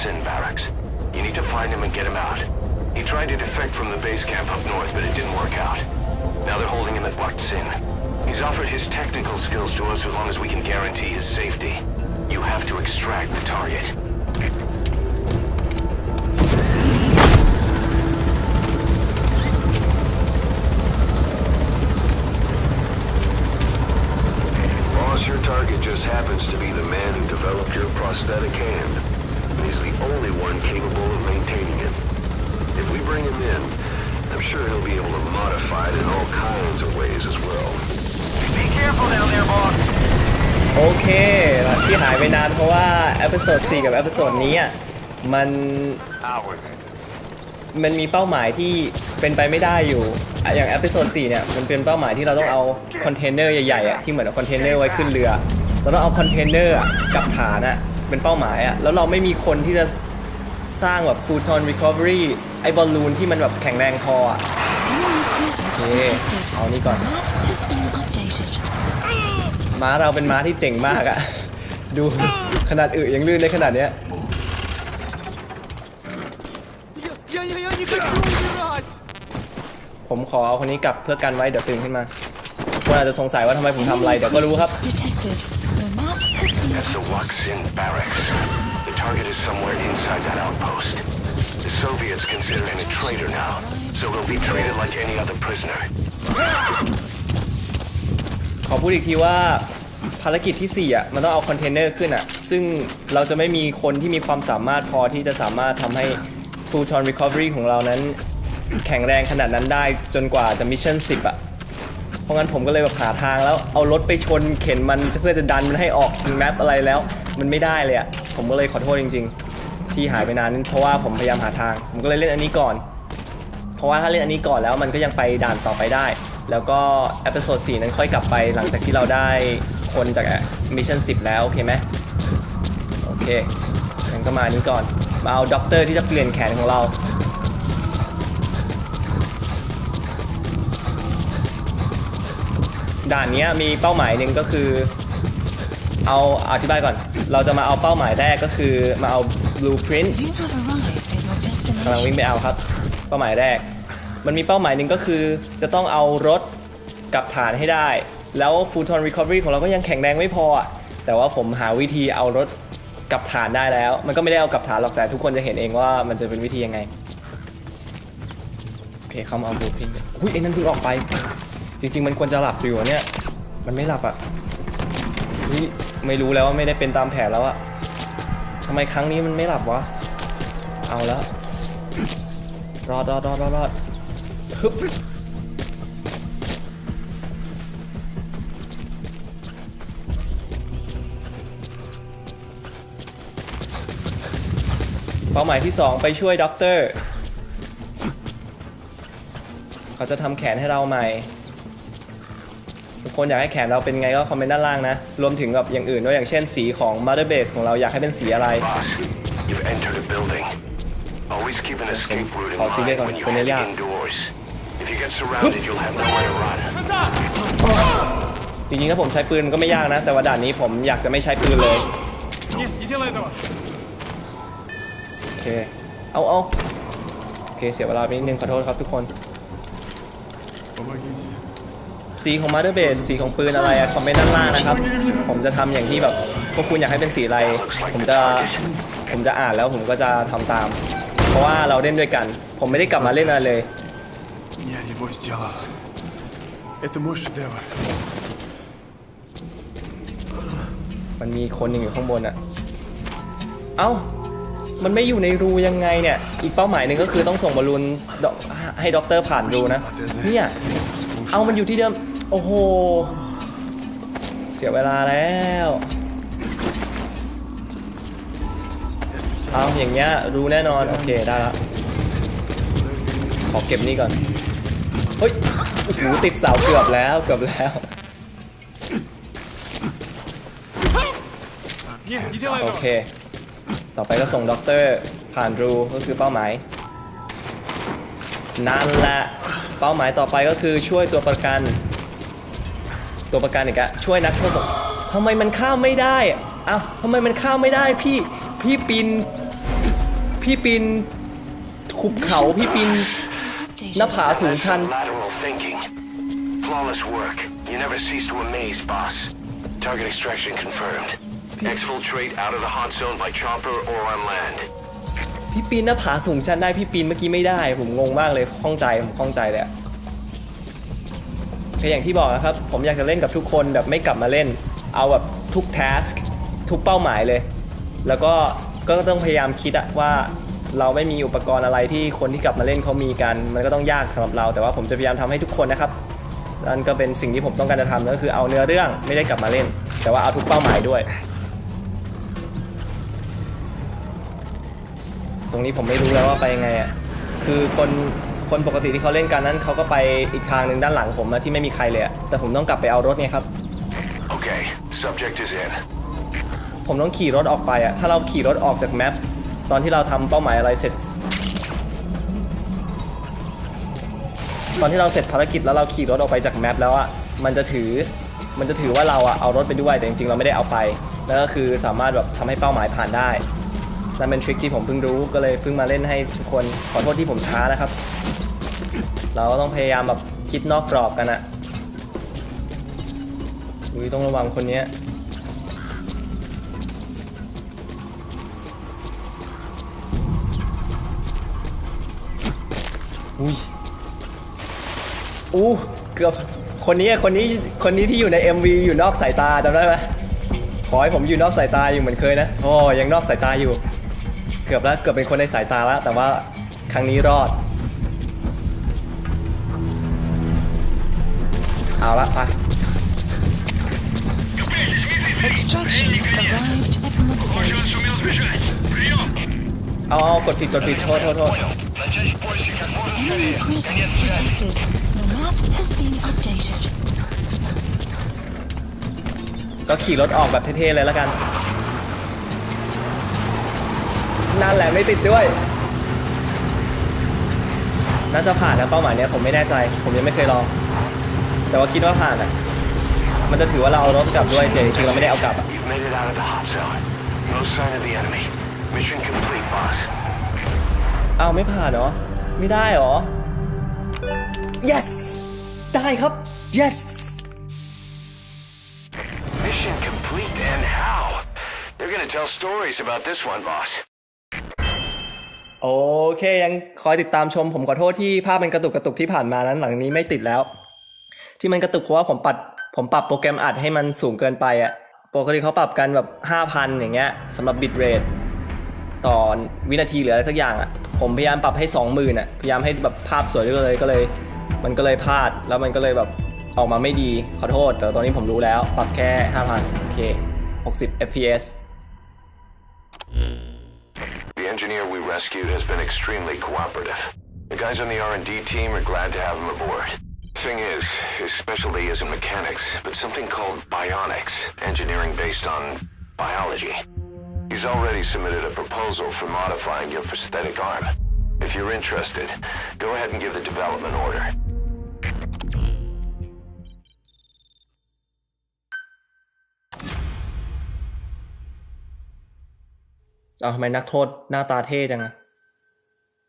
Sin barracks. You need to find him and get him out. He tried to defect from the base camp up north, but it didn't work out. Now they're holding him at Wak Sin. He's offered his technical skills to us as long as we can guarantee his safety. You have to extract the target. Sure he'll be able to modify it in all kinds of ways as well. Be careful down there, boss. โอเคที่หายไปนานเพราะว่าเอพิโซด4กับเอพิโซดนี้อะมัน Howard. มันมีเป้าหมายที่เป็นไปไม่ได้อยู่อะอย่างเอพิโซด4เนี่ยมันเป็นเป้าหมายที่เราต้องเอาคอนเทนเนอร์ใหญ่ๆอะที่เหมือนเอาคอนเทนเนอร์ไว้ขึ้นเรือ เราต้องเอาคอนเทนเนอร์อะกับฐานอะเป็นเป้าหมายอะแล้วเราไม่มีคนที่จะสร้างแบบฟูทอนรีคอเวอรี่ ไอบอลลูนที่มันแบบแข็งแรงพออะโอเคเอานี่ก่อน ม้าเราเป็นม้าที่เจ๋งมากอะ ดูขนาดอึยังลื่นได้ขนาดเนี้ยผมขอเอาคนนี้กลับเพื่อกันไว้เดี๋ยวตื่นขึ้นมาคนอาจจะสงสัยว่าทำไมผมทำอะไรเดี๋ยวก็รู้ครับ The Soviets consider him a traitor now, so he'll be treated like any other prisoner. ขอพูดอีกทีว่าภารกิจที่4อะมันต้องเอาคอนเทนเนอร์ขึ้นอะซึ่งเราจะไม่มีคนที่มีความสามารถพอที่จะสามารถทำให้ Full Ton Recovery ของเรานั้น แข็งแรงขนาดนั้นได้จนกว่าจะมิชชั่น10อะเพราะงั้นผมก็เลยแบบหาทางแล้วเอารถไปชนเข็นมันเพื่อจะดันมันให้ออกถึงแมปอะไรแล้ว มันไม่ได้เลยอะผมก็เลยขอโทษจริง ๆ ที่หายไปนานนั้นเพราะว่าผมพยายามหาทาง ผมก็เลยเล่นอันนี้ก่อน เพราะว่าถ้าเล่นอันนี้ก่อนแล้วมันก็ยังไปด่านต่อไปได้ แล้วก็เอพิโซด4นั้นค่อยกลับไปหลังจากที่เราได้คนจากมิชชั่น10 แล้ว โอเคไหมโอเคงั้นก็มาอันนี้ก่อน มาเอาด็อกเตอร์ที่จะเปลี่ยนแขนของเราด่านนี้มีเป้าหมายหนึ่งก็คือ เอาอธิบายก่อน เราจะมาเอาเป้าหมายแรกก็คือมาเอา blueprint กำลังวิ่งไปเอาครับ เป้าหมายแรก มันมีเป้าหมายหนึ่งก็คือจะต้องเอารถกลับฐานให้ได้ แล้วฟูทอนรีคอ v ว r y ของเราก็ยังแข็งแรงไม่พอ แต่ว่าผมหาวิธีเอารถกลับฐานได้แล้ว มันก็ไม่ได้เอากลับฐานหรอกแต่ทุกคนจะเห็นเองว่ามันจะเป็นวิธียังไง โอเคเขามาเอาบูพินอุ้ยไอ้นั่นเพิ่งออกไป จริง ๆ มันควรจะหลับอยู่เนี่ย มันไม่หลับอะ นี่ไม่รู้แล้วว่าไม่ได้เป็นตามแผนแล้วอะำไมครั้งนี้มันไม่หลับวะ เอาแล้วรอดรอดรอดรอดรอดฮึบเป้าหมายที่ 2 ไปช่วยด็อกเตอร์ เขาจะทำแขนให้เราใหม่ คนอยากให้แขนเราเป็นไงก็คอมเมนต์ด้านล่างนะ รวมถึงแบบอย่างอื่นด้วยอย่างเช่นสีของ Mother Base ของเราอยากให้เป็นสีอะไร Boss, you've entered a building. Always keep an escape route in I'll see you mind later. when you When head you're young. indoors. If you get surrounded, you'll have nowhere to run. จริงๆถ้าผมใช้ปืนก็ไม่ยากนะ แต่ว่าด่านนี้ผมอยากจะไม่ใช้ปืนเลย Нет, не делай этого! โอเค เอาเอาโอเค เสียเวลาไปนิดนึงขอโทษครับทุกคน Помогите. สีของ Mother Base สีของปืนอะไรอะคอมเมนต์ด้านล่างนะครับ ผมจะทำอย่างที่แบบพวกคุณอยากให้เป็นสีอะไร ผมจะผมจะอ่านแล้วผมก็จะทำตาม เพราะว่าเราเล่นด้วยกัน ผมไม่ได้กลับมาเล่นอะไรเลย Я его сделал. Это мой шедевр. มันมีคนหนึ่งอยู่ข้างบนอะเอ้า มันไม่อยู่ในรูยังไงเนี่ย อีกเป้าหมายหนึ่งก็คือต้องส่งบอลลูนดอกให้ด็อกเตอร์ผ่านรูนะ เนี่ย Скучно. เอามันอยู่ที่เดิม โอ้โห เสียเวลาแล้วเอาอย่างเงี้ยรู้แน่นอน โอเค ได้ละขอเก็บนี่ก่อน เฮ้ยหูติดเสาเกือบแล้วเกือบแล้ว โอเค ต่อไปก็ส่งด็อกเตอร์ผ่านรูก็คือเป้าหมายนั่นแหละ เป้าหมายต่อไปก็คือช่วยตัวประกัน ตัวประกันอีกอะช่วยนักโทษทำไมมันข้ามไม่ได้อะอ้าวทำไมมันข้ามไม่ได้พี่พี่ปีนพี่ปีนขุบเขาพี่ปีน Updated. หน้าผาสูงชัน That's some lateral thinking. Flawless work. You never cease to amaze, boss. Target extraction confirmed. Exfiltrate out of the hot zone by chopper or on land. พี่ปีนหน้าผาสูงชันได้พี่ปีนเมื่อกี้ไม่ได้ ผมงงมากเลยข้องใจผมข้องใจเลยอะ คืออย่างที่บอกนะครับ ผมอยากจะเล่นกับทุกคนแบบไม่กลับมาเล่น เอาแบบทุก task ทุกเป้าหมายเลย แล้วก็ก็ต้องพยายามคิดอะว่าเราไม่มีอุปกรณ์อะไรที่คนที่กลับมาเล่นเขามีกัน มันก็ต้องยากสำหรับเรา แต่ว่าผมจะพยายามทำให้ทุกคนนะครับนั่นก็เป็นสิ่งที่ผมต้องการจะทำก็คือเอาเนื้อเรื่องไม่ได้กลับมาเล่น แต่ว่าเอาทุกเป้าหมายด้วย ตรงนี้ผมไม่รู้แล้วว่าไปยังไงอะคือคน คนปกติที่เขาเล่นกันนั้นเขาก็ไปอีกทางหนึ่งด้านหลังผมอะที่ไม่มีใครเลยอะแต่ผมต้องกลับไปเอารถไงครับ Okay, subject is in. ผมต้องขี่รถออกไปอะถ้าเราขี่รถออกจากแมปตอนที่เราทำเป้าหมายอะไรเสร็จ ตอนที่เราเสร็จภารกิจแล้วเราขี่รถออกไปจากแมปแล้วอะมันจะถือมันจะถือว่าเราอะเอารถไปด้วยแต่จริงๆเราไม่ได้เอาไปแล้วก็คือสามารถแบบทำให้เป้าหมายผ่านได้นั่นเป็นทริคที่ผมเพิ่งรู้ก็เลยเพิ่งมาเล่นให้ทุกคนขอโทษที่ผมช้านะครับ เราก็ต้องพยายามแบบคิดนอกกรอบกันอะอุ้ยต้องระวังคนเนี้ยอุ้ยอู้เกือบคนนี้คนนี้คนนี้ที่อยู่ใน MV อยู่นอกสายตาจำได้ไหมขอให้ผมอยู่นอกสายตาอยู่เหมือนเคยนะโอ้ยังนอกสายตาอยู่ เกือบแล้วเกือบเป็นคนในสายตาแล้วแต่ว่าครั้งนี้รอด เอาละไป Extraction arrived at Mother Base. เอาเอากดผิดกดผิดโทษโทษโทษ Enemy presence detected. The map has been updated. ก็ขี่รถออกแบบเท่ๆเลยแล้วกัน นั่นแหละไม่ติดด้วย น่าจะผ่านนะเป้าหมายเนี้ยผมไม่แน่ใจ ผมยังไม่เคยลอง แต่ว่าคิดว่าผ่านอะ มันจะถือว่าเราเอารถกลับด้วยแต่จริงๆเราไม่ได้เอากลับอะ You've made it out of the hot zone. No sign of the enemy. Mission complete, boss. อ้าวไม่ผ่านเหรอ ไม่ได้เหรอ yes ได้ครับ yes Mission complete, and how? They're gonna tell stories about this one, boss. โอเคยังคอยติดตามชมผมขอโทษที่ภาพมันกระตุกกระตุกที่ผ่านมานั้นหลังนี้ไม่ติดแล้ว ที่มันกระตุกเพราะว่าผมปัด ผมปรับโปรแกรมอัดให้มันสูงเกินไปอะปกติเขาปรับกันแบบ 5,000 อย่างเงี้ยสำหรับบิตเรทต่อวินาทีหรืออะไรสักอย่างอะผมพยายามปรับให้ 20,000อะพยายามให้แบบภาพสวยด้วยเลยก็เลย มันก็เลยพลาดแล้วมันก็เลยแบบออกมาไม่ดีขอโทษ แต่ตอนนี้ผมรู้แล้ว ปรับแค่ 5,000โอเค60 fps The engineer we rescued has been extremely cooperative. The guys on the R&D team are glad to have him aboard. Thing is, his specialty isn't mechanics, but something called bionics, engineering based on biology. He's already submitted a proposal for modifying your prosthetic arm. If you're interested, go ahead and give the development order. เอาทำไมนักโทษหน้าตาเท่จังอะ